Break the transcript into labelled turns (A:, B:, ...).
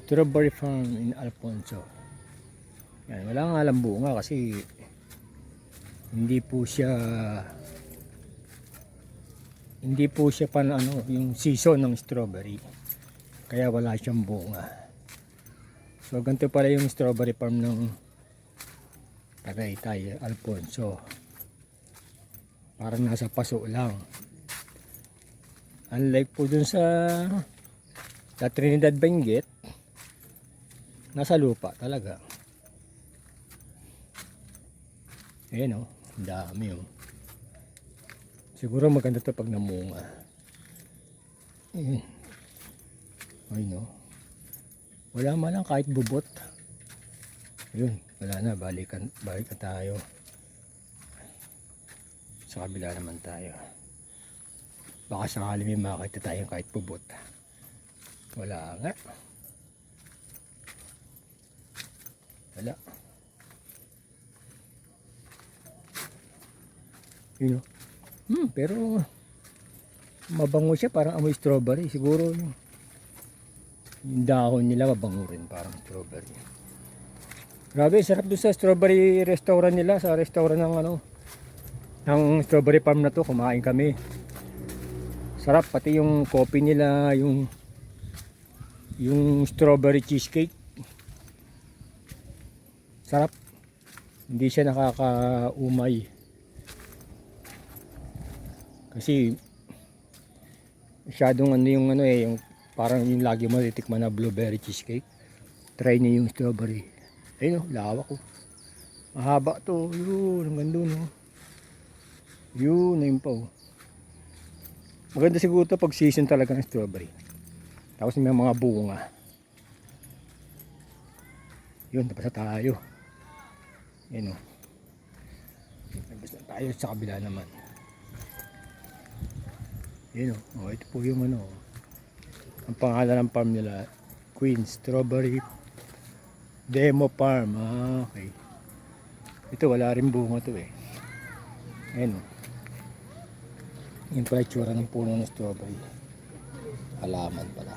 A: Strawberry farm in Alfonso. Yan, wala nga alam bunga kasi hindi po siya hindi po siya pan ano yung season ng strawberry. Kaya wala siyang bunga. So ganito pala yung strawberry farm ng Tagaytay, Alfonso. Parang nasa paso lang. Unlike po dun sa sa Trinidad Benguet, nasa lupa talaga. Ayan o, ang dami o. Siguro maganda to pag namunga. Ayan. Ay no. Wala man lang kahit bubot. Yun, wala na, balikan, balikan tayo. Sa kabila naman tayo. Baka sakali may makita tayo kahit bubot. Wala nga. Wala. Yun o. Hmm, pero mabango siya parang amoy strawberry. Siguro yung, yung dahon nila mabango rin parang strawberry. Grabe, sarap doon sa strawberry restaurant nila, sa restaurant ng ano, ng strawberry farm na to, kumain kami. Sarap, pati yung coffee nila, yung yung strawberry cheesecake. Sarap. Hindi siya nakakaumay. Kasi masyadong ano yung ano eh, yung parang yung lagi mo titikman na blueberry cheesecake. Try niyo yung strawberry. Ayun oh, lawak ko. Mahaba to. Yun, hanggang doon oh. Yun, ayun pa oh. Maganda siguro to pag season talaga ng strawberry. Tapos may mga bunga. Yun, tapos na tayo. Yan o. Tapos na tayo sa kabila naman. Yan o. Oh, ito po yung ano. Ang pangalan ng farm nila. Queen Strawberry Demo Farm. Ah, okay. Ito wala rin bunga to eh. Ayan o. Yung pala itsura ng puno ng strawberry. Halaman pala.